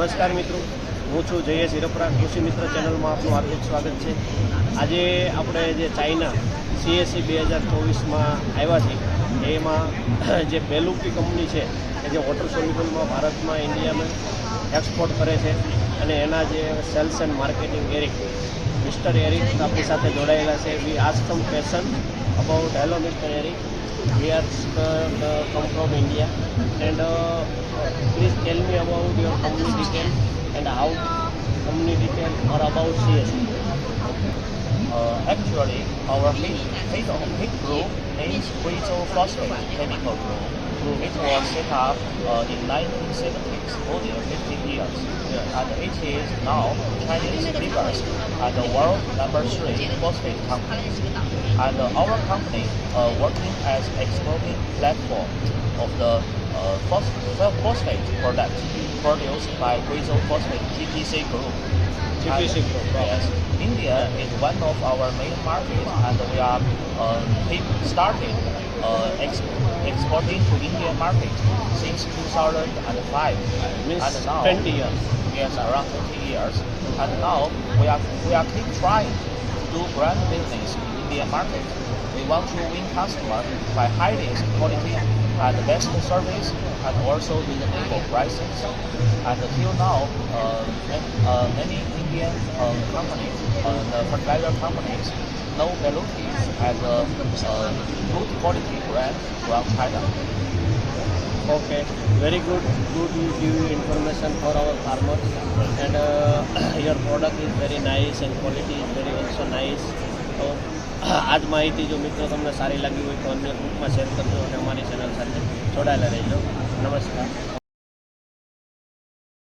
નમસ્કાર મિત્રો. હું છું જયેશ હિરપરા, કૃષિ મિત્ર ચેનલમાં આપનું હાર્દિક સ્વાગત છે. આજે આપણે જે ચાઇના સીએસસી બે હજાર ચોવીસમાં આવ્યા છે એમાં જે બેલુકી કંપની છે કે જે વોટર સોલ્યુબલમાં ભારતમાં ઇન્ડિયામાં એક્સપોર્ટ કરે છે અને એના જે sales and marketing Eric, mister Eric આપણી સાથે જોડાયેલા છે. We ask some question about hello mister Eric. We are come from India and please tell me about from this weekend and how community can or about CSP. Uh, actually, our heat, heat, heat group is brittle phosphate chemical group. It was set up uh, in 1970s, more than 50 years. And it is now Chinese biggest and the world number three phosphate company. And our company uh, working as exporting platform of the uh, phosphate product produced by Guizhou Phosphate GPC Group. GPC Group. Yes. India is one of our main markets, and we are uh, started uh, ex- exporting to Indian market since 2005. Means and now, 20 years. Yes, around 20 years. And now we are we are keep trying to do brand business in Indian market. We want to win customer by highest quality and the best service and also reasonable prices. And until now, uh, uh, many Indian uh, companies, uh, fertilizer companies, know Beluki as a uh, good quality brand from China. Okay, very good. Good you information for our farmers, and uh, your product is very nice and quality is very also nice. તો આ જ માહિતી જો મિત્રો તમને સારી લાગી હોય તો અન્ય ગ્રુપમાં શેર કરજો અને અમારી ચેનલ સાથે જોડાયેલા રહેજો. નમસ્કાર.